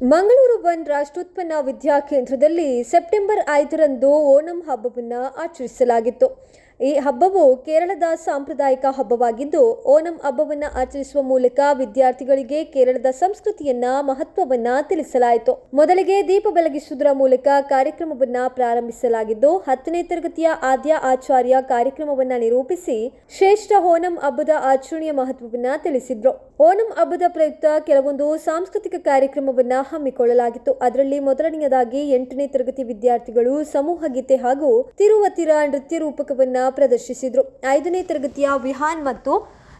Mangaluru one ರಾಷ್ಟ್ರೋತ್ಪನ್ನ ವಿದ್ಯಾಕೇಂದ್ರದಲ್ಲಿ September ಐದರಂದು ಓಣಂ ಹಬ್ಬವನ್ನು ಆಚರಿಸಲಾಗಿತ್ತು. ಈ ಹಬ್ಬವು ಕೇರಳದ ಸಾಂಪ್ರದಾಯಿಕ ಹಬ್ಬವಾಗಿದ್ದು, ಓಣಂ ಹಬ್ಬವನ್ನು ಆಚರಿಸುವ ಮೂಲಕ ವಿದ್ಯಾರ್ಥಿಗಳಿಗೆ ಕೇರಳದ ಸಂಸ್ಕೃತಿಯನ್ನ, ಮಹತ್ವವನ್ನ ತಿಳಿಸಲಾಯಿತು. ಮೊದಲಿಗೆ ದೀಪ ಬೆಳಗಿಸುವುದರ ಮೂಲಕ ಕಾರ್ಯಕ್ರಮವನ್ನ ಪ್ರಾರಂಭಿಸಲಾಗಿದ್ದು, ಹತ್ತನೇ ತರಗತಿಯ ಆದ್ಯ ಆಚಾರ್ಯ ಕಾರ್ಯಕ್ರಮವನ್ನ ನಿರೂಪಿಸಿ, ಶ್ರೇಷ್ಠ ಓಣಂ ಹಬ್ಬದ ಆಚರಣೆಯ ಮಹತ್ವವನ್ನ ತಿಳಿಸಿದ್ರು. ಓಣಂ ಹಬ್ಬದ ಪ್ರಯುಕ್ತ ಕೆಲವೊಂದು ಸಾಂಸ್ಕೃತಿಕ ಕಾರ್ಯಕ್ರಮವನ್ನ ಹಮ್ಮಿಕೊಳ್ಳಲಾಗಿತ್ತು. ಅದರಲ್ಲಿ ಮೊದಲನೆಯದಾಗಿ ಎಂಟನೇ ತರಗತಿ ವಿದ್ಯಾರ್ಥಿಗಳು, ಸಮೂಹ ಗೀತೆ ಹಾಗೂ ತಿರುವತಿರ ನೃತ್ಯ ರೂಪಕವನ್ನ ಪ್ರದರ್ಶಿಸಿದ್ರು. ಐದನೇ ತರಗತಿಯ ವಿಹಾನ್ ಮತ್ತು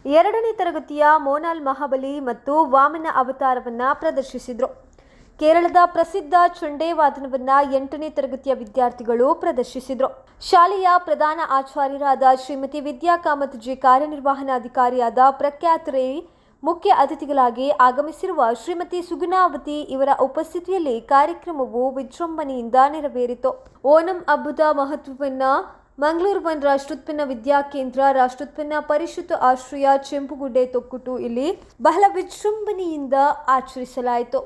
ಎರಡನೇ ತರಗತಿಯ ಮೋನಾಲ್ ಮಹಾಬಲಿ ಮತ್ತು ವಾಮನ ಅವತಾರವನ್ನು ಪ್ರದರ್ಶಿಸಿದರು. ಕೇರಳದ ಪ್ರಸಿದ್ಧ ಚುಂಡೆ ವಾದನವನ್ನ ಎಂಟನೇ ತರಗತಿಯ ವಿದ್ಯಾರ್ಥಿಗಳು ಪ್ರದರ್ಶಿಸಿದರು. ಶಾಲೆಯ ಪ್ರಧಾನ ಆಚಾರ್ಯರಾದ ಶ್ರೀಮತಿ ವಿದ್ಯಾ ಕಾಮತ್ ಜಿ ಕಾರ್ಯನಿರ್ವಹಣಾಧಿಕಾರಿಯಾದ ಪ್ರಖ್ಯಾತ್ ರೇ ಮುಖ್ಯ ಅತಿಥಿಗಳಾಗಿ ಆಗಮಿಸಿರುವ ಶ್ರೀಮತಿ ಸುಗುಣಾವತಿ ಇವರ ಉಪಸ್ಥಿತಿಯಲ್ಲಿ ಕಾರ್ಯಕ್ರಮವು ವಿಜೃಂಭಣೆಯಿಂದ ನೆರವೇರಿತು. ಓಣಂ ಹಬ್ಬದ ಮಹತ್ವವನ್ನ ಮಂಗಳೂರು ಬಂದ್ ರಾಷ್ಟ್ರೋತ್ಪನ್ನ ವಿದ್ಯಾಕೇಂದ್ರ ರಾಷ್ಟ್ರೋತ್ಪನ್ನ ಪರಿಷತ್ ಆಶ್ರಯ ಚೆಂಪುಗುಡ್ಡೆ ತೊಕ್ಕುಟು ಇಲ್ಲಿ ಬಹಳ ವಿಜೃಂಭಣೆಯಿಂದ ಆಚರಿಸಲಾಯಿತು.